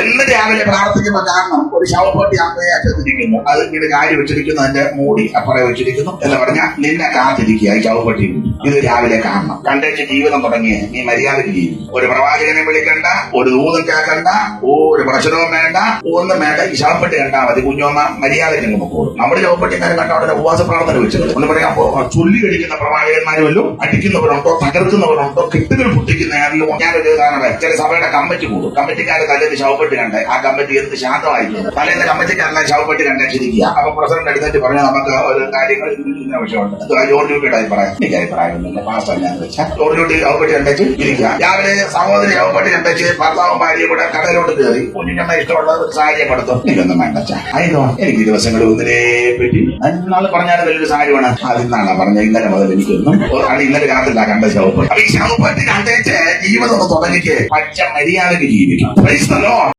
എന്ന് രാവിലെ പ്രാർത്ഥിക്കുന്ന കാരണം ഒരു ശവപ്പെട്ടി അമ്മയെ അച്ഛനിരിക്കുന്നു അത് ഇങ്ങനെ കാര്യം വെച്ചിരിക്കുന്നു അതിന്റെ മൂടി അപ്പുറം വെച്ചിരിക്കുന്നു. എന്ന് പറഞ്ഞാൽ നിന്നെ കാത്തിരിക്കുക ഈ ശവപ്പെട്ടി. ഇത് രാവിലെ കാണണം. കണ്ടേച്ച് ജീവിതം തുടങ്ങിയ. നീ മര്യാദയ്ക്ക് ജീവിക്കും. ഒരു പ്രവാചകനെ വിളിക്കണ്ട ഒരു ദൂതം കേൾക്കണ്ട ഒരു പ്രശ്നവും വേണ്ട ഒന്നും വേണ്ട. ഈ ശവപ്പെട്ടി കണ്ടാൽ മതി. കുഞ്ഞോമ്മ മര്യാദയ്ക്ക് അങ്ങ് പൊക്കോളും. നമ്മുടെ ശവപ്പെട്ടിക്കാരെ കണ്ട അവിടെ ഉപവാസ പ്രാർത്ഥന വെച്ചത് ഒന്ന് പറയാം ചൊല്ലി കഴിക്കുന്ന പ്രവാചകന്മാരുമല്ലോ അടിക്കുന്നവരുണ്ടോ തകർക്കുന്നവരുണ്ടോ കെട്ടുകൾ പൊട്ടിക്കുന്ന ഞാനൊരു. ചില സഭയുടെ കമ്മിറ്റി കൂടും. കമ്മിറ്റിക്കാരെ തലേന്ന് ശവപ്പെട്ടി കണ്ടേ ആ കമ്മിറ്റി എന്ത് ശാന്തമായിരിക്കും തലേന്ന് കമ്മിറ്റിക്കാരനെ ശവപ്പെട്ടി കണ്ടിരിക്കുക അപ്പൊ പ്രസിഡന്റ് എടുത്തിട്ട് പറഞ്ഞു നമുക്ക് ഒരു കാര്യങ്ങൾ ഇന്ന വിഷയമുണ്ട് ജോർജ് ജോൺ ഡ്യൂട്ടിയുടെ അഭിപ്രായം. എനിക്ക് അഭിപ്രായമൊന്നുമില്ല പാസ്റ്റർ അല്ലാന്ന് വെച്ചാൽ ജോർജ് ഡ്യൂട്ടി ശവപ്പെട്ടി കണ്ടേച്ച് ഇരിക്കുക. രാവിലെ സഹോദരി ശവപ്പെട്ടി കണ്ടിച്ച് ഭർത്താവും ഭാര്യയും കൂടെ കടലോട്ട് കയറി. കുഞ്ഞിന്റെ ഇഷ്ടമുള്ള ഒരു സാഹചര്യം കൊടുത്തു. എനിക്കൊന്നും വേണ്ട അതിനോ എനിക്ക് ദിവസങ്ങൾ ഒന്നിനെ പറ്റി. നാളെ പറഞ്ഞാലും വലിയൊരു സാഹചര്യമാണ് അതിന്നാണ് പറഞ്ഞ ഇന്നലെ മുതൽ എനിക്കൊന്നും ഇന്നലെ രാത്രിയില്ല കണ്ട ശവപ്പെട്ടി ഈ ശവപ്പെട്ടി കണ്ടേച്ച് ജീവിതം ഒന്ന് തുടങ്ങിക്ക്. പച്ച മര്യാദയ്ക്ക് ജീവിക്കണം.